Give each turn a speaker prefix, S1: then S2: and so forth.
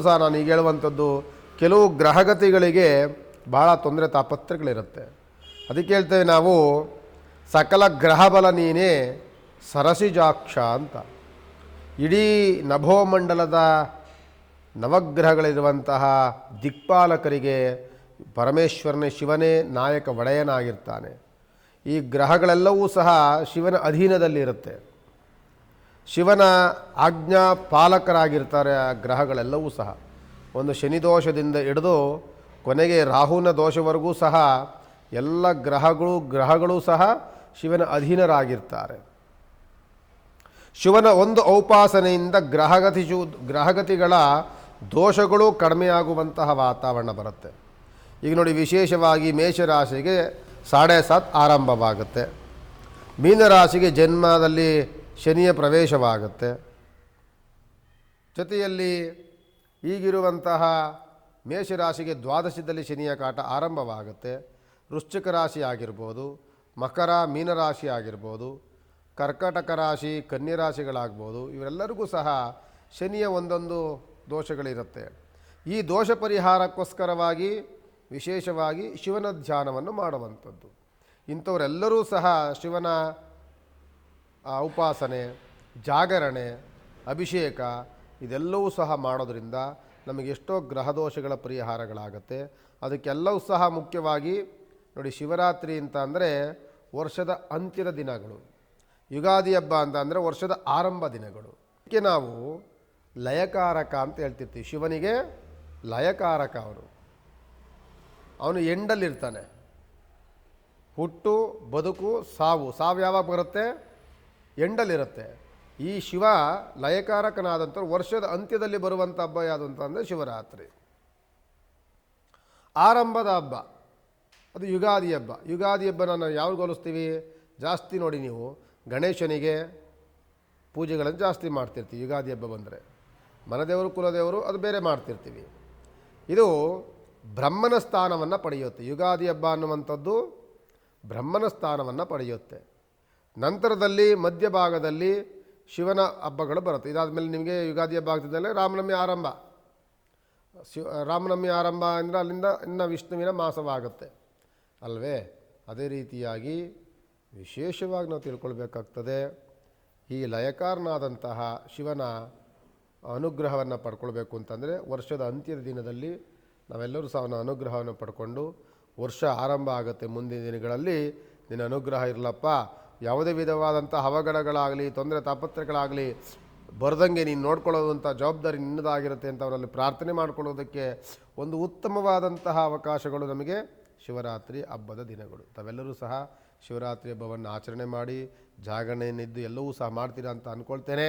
S1: ಸಹ ನಾನು ಈಗ ಹೇಳುವಂಥದ್ದು, ಕೆಲವು ಗ್ರಹಗತಿಗಳಿಗೆ ಬಹಳ ತೊಂದರೆ ತಾಪತ್ರಗಳಿರುತ್ತೆ ಅದಕ್ಕೆ ಹೇಳ್ತೇವೆ ನಾವು, ಸಕಲ ಗ್ರಹಬಲ ನೀನೇ ಸರಸಿಜಾಕ್ಷ ಅಂತ. ಇಡೀ ನಭೋಮಂಡಲದ ನವಗ್ರಹಗಳಿರುವಂತಹ ದಿಕ್ಪಾಲಕರಿಗೆ ಪರಮೇಶ್ವರನೇ ಶಿವನೇ ನಾಯಕ ಒಡೆಯನಾಗಿರ್ತಾನೆ. ಈ ಗ್ರಹಗಳೆಲ್ಲವೂ ಸಹ ಶಿವನ ಅಧೀನದಲ್ಲಿರುತ್ತೆ. ಶಿವನ ಆಜ್ಞಾ ಪಾಲಕರಾಗಿರ್ತಾರೆ ಆ ಗ್ರಹಗಳೆಲ್ಲವೂ ಸಹ. ಒಂದು ಶನಿ ದೋಷದಿಂದ ಹಿಡಿದು ಕೊನೆಗೆ ರಾಹುನ ದೋಷವರೆಗೂ ಸಹ ಎಲ್ಲ ಗ್ರಹಗಳು ಗ್ರಹಗಳು ಸಹ ಶಿವನ ಅಧೀನರಾಗಿರ್ತಾರೆ. ಶಿವನ ಒಂದು ಔಪಾಸನೆಯಿಂದ ಗ್ರಹಗತಿ ಗ್ರಹಗತಿಗಳ ದೋಷಗಳು ಕಡಿಮೆಯಾಗುವಂತಹ ವಾತಾವರಣ ಬರುತ್ತೆ. ಈಗ ನೋಡಿ ವಿಶೇಷವಾಗಿ ಮೇಷರಾಶಿಗೆ ಸಾಡೆ ಸಾತ್ ಆರಂಭವಾಗುತ್ತೆ. ಮೀನರಾಶಿಗೆ ಜನ್ಮದಲ್ಲಿ ಶನಿಯ ಪ್ರವೇಶವಾಗುತ್ತೆ. ಜೊತೆಯಲ್ಲಿ ಈಗಿರುವಂತಹ ಮೇಷರಾಶಿಗೆ ದ್ವಾದಶದಲ್ಲಿ ಶನಿಯ ಕಾಟ ಆರಂಭವಾಗುತ್ತೆ. ವೃಶ್ಚಿಕ ರಾಶಿ ಆಗಿರ್ಬೋದು, ಮಕರ, ಮೀನರಾಶಿ ಆಗಿರ್ಬೋದು, ಕರ್ಕಟಕ ರಾಶಿ ಕನ್ಯರಾಶಿಗಳಾಗ್ಬೋದು ಇವರೆಲ್ಲರಿಗೂ ಸಹ ಶನಿಯ ಒಂದೊಂದು ದೋಷಗಳಿರುತ್ತೆ. ಈ ದೋಷ ಪರಿಹಾರಕ್ಕೋಸ್ಕರವಾಗಿ ವಿಶೇಷವಾಗಿ ಶಿವನ ಧ್ಯಾನವನ್ನು ಮಾಡುವಂಥದ್ದು. ಇಂಥವರೆಲ್ಲರೂ ಸಹ ಶಿವನ ಉಪಾಸನೆ, ಜಾಗರಣೆ, ಅಭಿಷೇಕ ಇದೆಲ್ಲವೂ ಸಹ ಮಾಡೋದರಿಂದ ನಮಗೆ ಎಷ್ಟೋ ಗ್ರಹದೋಷಗಳ ಪರಿಹಾರಗಳಾಗತ್ತೆ. ಅದಕ್ಕೆಲ್ಲವೂ ಸಹ ಮುಖ್ಯವಾಗಿ ನೋಡಿ ಶಿವರಾತ್ರಿ ಅಂತ ಅಂದರೆ ವರ್ಷದ ಅಂತ್ಯದ ದಿನಗಳು. ಯುಗಾದಿ ಹಬ್ಬ ಅಂತ ಅಂದರೆ ವರ್ಷದ ಆರಂಭ ದಿನಗಳು. ಅದಕ್ಕೆ ನಾವು ಲಯಕಾರಕ ಅಂತ ಹೇಳ್ತಿರ್ತೀವಿ. ಶಿವನಿಗೆ ಲಯಕಾರಕ ಅವನು. ಅವನು ಎಂಡಲ್ಲಿರ್ತಾನೆ. ಹುಟ್ಟು, ಬದುಕು, ಸಾವು. ಸಾವು ಯಾವಾಗ ಬರುತ್ತೆ? ಎಂಡಲ್ಲಿರುತ್ತೆ ಈ ಶಿವ ಲಯಕಾರಕನಾದಂಥ ವರ್ಷದ ಅಂತ್ಯದಲ್ಲಿ ಬರುವಂಥ ಹಬ್ಬ ಯಾವುದು ಅಂತಂದರೆ ಶಿವರಾತ್ರಿ. ಆರಂಭದ ಹಬ್ಬ, ಅದು ಯುಗಾದಿ ಹಬ್ಬ. ಯುಗಾದಿ ಹಬ್ಬನ ನಾವು ಯಾವಾಗ ಹೋಲಿಸ್ತೀವಿ? ಜಾಸ್ತಿ ನೋಡಿ ನೀವು. ಗಣೇಶನಿಗೆ ಪೂಜೆಗಳನ್ನು ಜಾಸ್ತಿ ಮಾಡ್ತಿರ್ತೀವಿ. ಯುಗಾದಿ ಹಬ್ಬ ಬಂದರೆ. ಮನದೇವರು, ಕುಲದೇವರು ಅದು ಬೇರೆ ಮಾಡ್ತಿರ್ತೀವಿ. ಇದು ಬ್ರಹ್ಮನ ಸ್ಥಾನವನ್ನು ಪಡೆಯುತ್ತೆ. ಯುಗಾದಿ ಹಬ್ಬ ಅನ್ನುವಂಥದ್ದು ಬ್ರಹ್ಮನ ಸ್ಥಾನವನ್ನು ಪಡೆಯುತ್ತೆ. ನಂತರದಲ್ಲಿ ಮಧ್ಯಭಾಗದಲ್ಲಿ ಶಿವನ ಹಬ್ಬಗಳು ಬರುತ್ತೆ. ಇದಾದಮೇಲೆ ನಿಮಗೆ ಯುಗಾದಿ ಹಬ್ಬ ಆಗ್ತಿದ್ದಲ್ಲಿ ರಾಮನವಮಿ ಆರಂಭ. ಶಿವ ರಾಮನವಮಿ ಆರಂಭ ಅಂದರೆ ಅಲ್ಲಿಂದ ಇನ್ನು ವಿಷ್ಣುವಿನ ಮಾಸವಾಗುತ್ತೆ. ಅಲ್ವೇ? ಅದೇ ರೀತಿಯಾಗಿ ವಿಶೇಷವಾಗಿ ನಾವು ತಿಳ್ಕೊಳ್ಬೇಕಾಗ್ತದೆ. ಈ ಲಯಕಾರನಾದಂತಹ ಶಿವನ ಅನುಗ್ರಹವನ್ನು ಪಡ್ಕೊಳ್ಬೇಕು ಅಂತಂದರೆ ವರ್ಷದ ಅಂತ್ಯದ ದಿನದಲ್ಲಿ ನಾವೆಲ್ಲರೂ ಸಹ ಅವನ ಅನುಗ್ರಹವನ್ನು ಪಡ್ಕೊಂಡು ವರ್ಷ ಆರಂಭ ಆಗುತ್ತೆ ಮುಂದಿನ ದಿನಗಳಲ್ಲಿ. ನಿನ್ನ ಅನುಗ್ರಹ ಇರಲಪ್ಪ. ಯಾವುದೇ ವಿಧವಾದಂಥ ಅವಘಡಗಳಾಗಲಿ, ತೊಂದರೆ ತಾಪತ್ರಗಳಾಗಲಿ ಬರ್ದಂಗೆ ನೀನು ನೋಡ್ಕೊಳ್ಳೋದಂಥ ಜವಾಬ್ದಾರಿ ನಿನ್ನದಾಗಿರುತ್ತೆ ಅಂತ ಅವರಲ್ಲಿ ಪ್ರಾರ್ಥನೆ ಮಾಡಿಕೊಳ್ಳೋದಕ್ಕೆ ಒಂದು ಉತ್ತಮವಾದಂತಹ ಅವಕಾಶಗಳು ನಮಗೆ ಶಿವರಾತ್ರಿ ಹಬ್ಬದ ದಿನಗಳು. ತಾವೆಲ್ಲರೂ ಸಹ ಶಿವರಾತ್ರಿ ಹಬ್ಬವನ್ನು ಆಚರಣೆ ಮಾಡಿ, ಜಾಗರಣೆಯನ್ನಿದ್ದು ಎಲ್ಲವೂ ಸಹ ಮಾಡ್ತೀರಾ ಅಂತ ಅಂದ್ಕೊಳ್ತೇನೆ